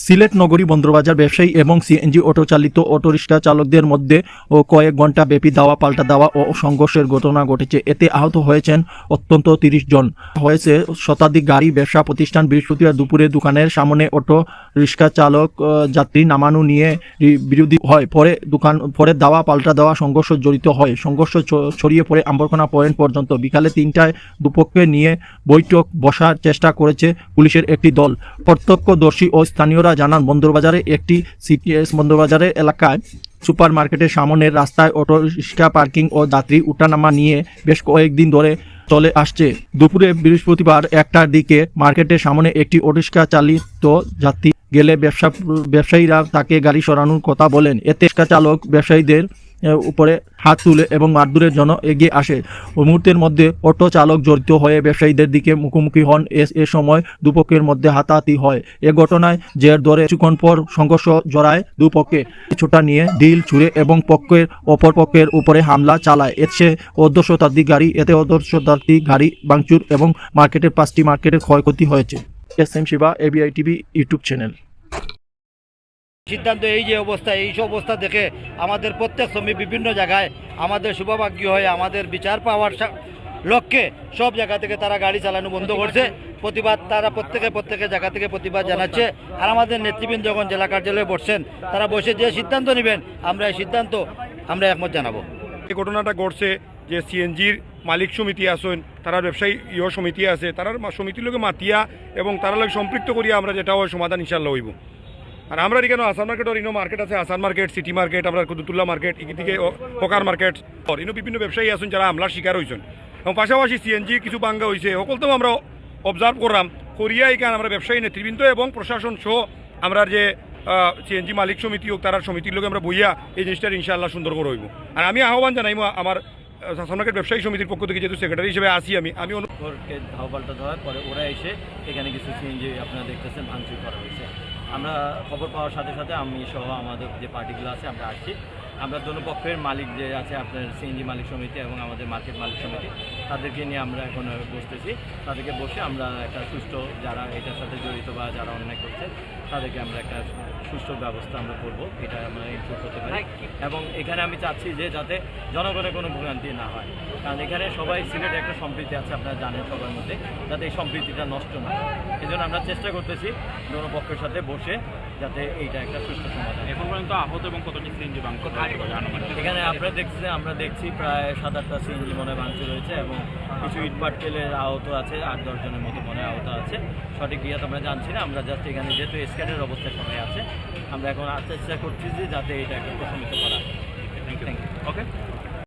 সিলেট নগরী বন্দরবাজার ব্যবসায়ী এবং সিএনজি অটো চালিত চালকদের মধ্যে ও কয়েক ঘণ্টা ব্যাপী দাওয়া, পাল্টা দেওয়া ও সংঘর্ষের ঘটনা ঘটেছে। এতে আহত হয়েছেন অত্যন্ত তিরিশ জন। হয়েছে শতাধিক গাড়ি, ব্যবসা প্রতিষ্ঠান বৃহস্পতিবার দুপুরে দোকানের সামনে অটো রিক্সা চালক যাত্রী নামানো নিয়ে বিরোধী হয়। পরে দোকান, পরে দাওয়া, পাল্টা দেওয়া, সংঘর্ষ জড়িত হয়। সংঘর্ষ ছড়িয়ে পড়ে আম্বরখানা পয়েন্ট পর্যন্ত। বিকালে তিনটায় দুপক্ষকে নিয়ে বৈঠক বসার চেষ্টা করেছে পুলিশের একটি দল। প্রত্যক্ষদর্শী ও স্থানীয়রা জানান, বন্দরবাজারে একটি সিটিএস বন্দরবাজারে এলাকায় সুপার মার্কেটের সামনের রাস্তায় অটো, রিক্সা, পার্কিং ও যাত্রী উঠানামা নিয়ে বেশ কয়েকদিন ধরে চলে আসছে। দুপুরে বৃহস্পতিবার একটার দিকে মার্কেটের সামনে একটি অটোরিক্সা চালিত যাত্রী গেলে ব্যবসা, ব্যবসায়ীরা তাকে গাড়ি সরানোর কথা বলেন। এতে রিক্সা চালক ব্যবসায়ীদের উপরে হাত তুলে এবং মারধরের জন্য এগিয়ে আসে। মুহূর্তের মধ্যে অটো চালক জড়িত হয়ে ব্যবসায়ীদের দিকে মুখোমুখি হন। এ- এ সময় দুপক্ষের মধ্যে হাতাহাতি হয়। এ ঘটনায় জের ধরে কিছুক্ষণ পর সংঘর্ষ জড়ায় দুপক্ষে। ছোটা নিয়ে ডিল ছুঁড়ে এবং পক্ষের অপর পক্ষের উপরে হামলা চালায়। এতে অর্ধ শতাব্দী গাড়ি, এতে অর্ধ শতাব্দী গাড়ি ভাঙচুর এবং মার্কেটের পাঁচটি মার্কেটের ক্ষয়ক্ষতি হয়েছে। S, M, Shiba ABI TV, YouTube channel. সিদ্ধান্ত এই যে অবস্থা এই সব অবস্থা দেখে আমাদের প্রত্যেক শ্রমিক বিভিন্ন জায়গায় আমাদের শুভভাগ্য হয়ে আমাদের বিচার পাওয়ার লক্ষ্যে সব জায়গা থেকে তারা গাড়ি চালানো বন্ধ করছে। প্রতিবাদ তারা প্রত্যেকে প্রত্যেকের জায়গা থেকে প্রতিবাদ জানাচ্ছে। আর আমাদের নেতৃবৃন্দ যখন জেলা কার্যালয়ে বসছেন তারা বসে যে সিদ্ধান্ত নেবেন আমরা এই সিদ্ধান্ত আমরা একমত জানাব। এই ঘটনাটা ঘটছে যে সিএনজির মালিক সমিতি আছেন তারা ব্যবসায়ী ইয় সমিতি আছে তারার মা- সমিতির লোকে মাতিয়া এবং তারা লোক সম্পৃক্ত করিয়া আমরা যেটা হয় সমাধান ইনশাল্লাহ হইব। আর আমরা এখানে আসান মার্কেটের ইনো মার্কেট আছে আসান মার্কেট সিটি মার্কেট আমরা কুদুতুল্লাহ মার্কেট এদিকে হকার মার্কেট আর ইনো বিভিন্ন ব্যবসায়ী আছেন যারা হামলার শিকার হয়েছেন এবং পাশাপাশি সিএনজি কিছু বাঙ্গা হয়েছে সকলতেও আমরা অবজার্ভ করলাম। করিয়া এখানে আমরা ব্যবসায়ী, নেতৃবৃন্দ এবং প্রশাসন সহ আমরা যে সিএনজি মালিক সমিতি হোক তারা সমিতির লোক আমরা বইয়া এই জিনিসটা ইনশাআল্লাহ সুন্দর করে হইব। আর আমি আহ্বান জানাইব আমার সাসনাকের ব্যবসায়ী সমিতির পক্ষ থেকে যেহেতু সেক্রেটারি হিসেবে আসি আমি আমি অনু- ওরকে ধাও পাল্টা ধরার পরে ওরা এসে এখানে কিছু সিএনজি আপনারা দেখতেছেন, ভাঙচুর করা হয়েছে। আমরা খবর পাওয়ার সাথে সাথে আমি সহ আমাদের যে পার্টিগুলো আছে, আমরা আসছি। আমরা দোনো পক্ষের মালিক যে আছে আপনার সিএনজি মালিক সমিতি এবং আমাদের মার্কেট মালিক সমিতি, তাদেরকে নিয়ে আমরা এখন বসতেছি। তাদেরকে বসে আমরা একটা সুষ্ঠু যারা এটার সাথে জড়িত বা যারা অন্যায় করছে, তাদেরকে আমরা একটা সুষ্ঠু ব্যবস্থা আমরা করব, এটা আমরা ইনশোর করতে পারি। এবং এখানে আমি চাচ্ছি যে যাতে জনগণের কোনো ভোগান্তি না হয়। কারণ এখানে সবাই সিলেটে একটা সম্প্রীতি আছে, আপনারা জানেন সবার মধ্যে, যাতে এই সম্প্রীতিটা নষ্ট না হয়। এই আমরা চেষ্টা করতেছি দোনো পক্ষের সাথে বসে যাতে এইটা একটা সুষ্ঠু সমাধান। এখন পর্যন্ত আহত এবং কতটি সিএনজি আনুমানিক? এখানে আপনারা দেখছেন আমরা দেখছি প্রায় সাত আটটা সিএনজি মনে ভাঙচুর হয়েছে এবং কিছু ইটপাটকেলের আহত আছে আট দশজনের মতো মনে আহত আছে। সঠিক ইয়ে আমরা জানছি না আমরা জাস্ট এখানে যেহেতু স্ক্যানের অবস্থা সবাই আছে আমরা এখন চেষ্টা করছি যে যাতে এটা একটা প্রশমিত করা। Thank you okay